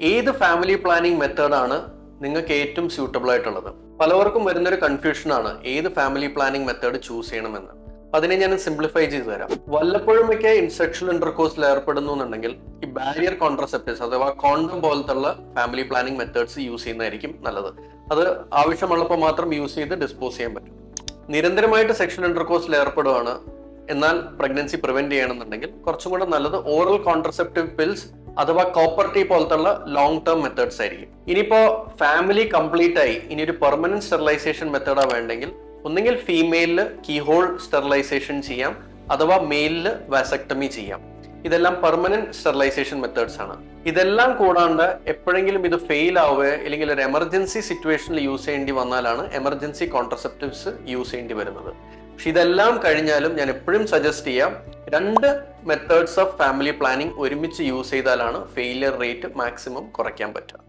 ഏത് family planning മെത്തേഡാണ് നിങ്ങൾക്ക് ഏറ്റവും സ്യൂട്ടബിൾ ആയിട്ടുള്ളത്? പലവർക്കും വരുന്നൊരു കൺഫ്യൂഷൻ ആണ് ഏത് ഫാമിലി പ്ലാനിങ് മെത്തേഡ് ചൂസ് ചെയ്യണമെന്ന്. അതിനെ ഞാൻ സിംപ്ലിഫൈ ചെയ്തു തരാം. വല്ലപ്പോഴുമൊക്കെ ഇൻസെക്ഷൽ ഇന്റർകോഴ്സിൽ ഏർപ്പെടുന്നു എന്നുണ്ടെങ്കിൽ ഈ ബാരിയർ കോൺട്രസെപ്റ്റീവ്സ് അഥവാ കോണ്ടം പോലത്തുള്ള ഫാമിലി പ്ലാനിങ് മെത്തേഡ്സ് യൂസ് ചെയ്യുന്നതായിരിക്കും നല്ലത്. അത് ആവശ്യമുള്ളപ്പോൾ മാത്രം യൂസ് ചെയ്ത് ഡിസ്പോസ് ചെയ്യാൻ പറ്റും. നിരന്തരമായിട്ട് സെക്ഷൽ ഇന്റർകോഴ്സിൽ ഏർപ്പെടുവാണ് എന്നാൽ പ്രഗ്നൻസി പ്രിവെന്റ് ചെയ്യണമെന്നുണ്ടെങ്കിൽ കുറച്ചും കൂടെ നല്ലത് ഓറൽ കോൺട്രസെപ്റ്റീവ് പിൽസ് അഥവാ കോപ്പർട്ടി പോലത്തുള്ള ലോങ് ടേം മെത്തേഡ്സ് ആയിരിക്കും. ഇനിയിപ്പോ ഫാമിലി കംപ്ലീറ്റ് ആയി ഇനി ഒരു പെർമനന്റ് സ്റ്റെറിലൈസേഷൻ മെത്തേഡാ വേണ്ടെങ്കിൽ ഒന്നുകിൽ ഫീമെയിലിൽ കീഹോൾ സ്റ്റെറിലൈസേഷൻ ചെയ്യാം അഥവാ മെയിലിൽ വാസക്ടമി ചെയ്യാം. ഇതെല്ലാം പെർമനന്റ് സ്റ്റെറിലൈസേഷൻ മെത്തേഡ്സ് ആണ്. ഇതെല്ലാം കൂടാണ്ട് എപ്പോഴെങ്കിലും ഇത് ഫെയിൽ ആവുകയോ അല്ലെങ്കിൽ ഒരു എമർജൻസി സിറ്റുവേഷനിൽ യൂസ് ചെയ്യേണ്ടി വന്നാലാണ് എമർജൻസി കോൺട്രസെപ്റ്റീവ്സ് യൂസ് ചെയ്യേണ്ടി വരുന്നത്. പക്ഷെ ഇതെല്ലാം കഴിഞ്ഞാലും ഞാൻ എപ്പോഴും സജസ്റ്റ് ചെയ്യാം രണ്ട് മെത്തേഡ്സ് ഓഫ് ഫാമിലി പ്ലാനിങ് ഒരുമിച്ച് യൂസ് ചെയ്താലാണ് ഫെയിലിയർ റേറ്റ് മാക്സിമം കുറയ്ക്കാൻ പറ്റുക.